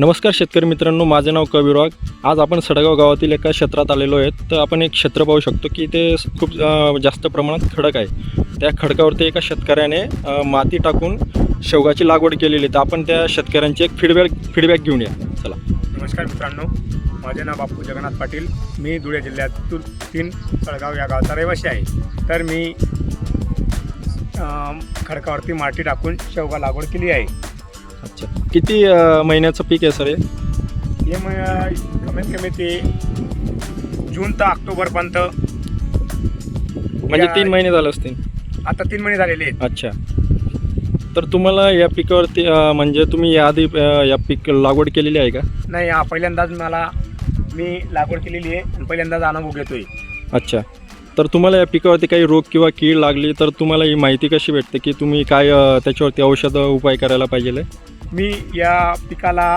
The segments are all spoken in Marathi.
नमस्कार शेतकरी मित्रांनो माझे नाव कविराग आज आपण सडगाव गावातील एका क्षेत्रात आलेलो आहेत तर आपण एक क्षेत्र पाहू शकतो की ते स- खूप जास्त प्रमाणात खडक आहे. त्या खडकावरती एका शेतकऱ्याने माती टाकून शेवगाची लागवड केलेली आहे. तर आपण त्या शेतकऱ्यांची एक फीडबॅक फीडबॅक घेऊन या. चला. नमस्कार मित्रांनो माझे नाव बापू जगन्नाथ पाटील. मी धुळे जिल्ह्यातून तीन सळगाव या गावचा रहिवासी आहे. तर मी खडकावरती माती टाकून शेवगा लागवड केली आहे. अच्छा. किती अ, महिन्याचं पीक आहे सर हे? हे मग कमीत कमी ते जून तर ऑक्टोबरपर्यंत म्हणजे या- तीन महिने झाले असतील? आता तीन महिने झालेले आहेत. अच्छा. तर तुम्हाला या पिकावरती अ, म्हणजे तुम्ही याआधी अ, या पीक लागवड केलेली आहे का? नाही हा पहिल्यांदाच मला मी लागवड केलेली आहे आणि पहिल्यांदाच अनुभव घेतोय. अच्छा. तर तुम्हाला या पिकावरती काही रोग किंवा कीड लागली तर तुम्हाला ही माहिती कशी भेटते की तुम्ही काय त्याच्यावरती औषध उपाय करायला पाहिजे मी या पिकाला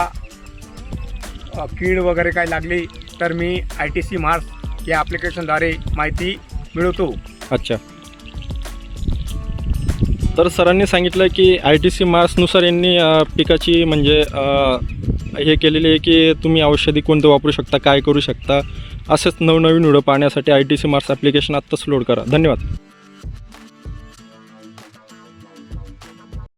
कीड वगैरे काय लागली तर मी आय टी सी मार्स या ॲप्लिकेशनद्वारे माहिती मिळवतो. अच्छा. तर सरांनी सांगितलं की आय टी सी मार्क्सनुसार यांनी पिकाची म्हणजे हे केलेली आहे की तुम्ही औषधी कोणतं वापरू शकता काय करू शकता? असेच नवनवीन व्हिडिओ पाहण्यासाठी I T C marks application आत्ताच लोड करा. धन्यवाद.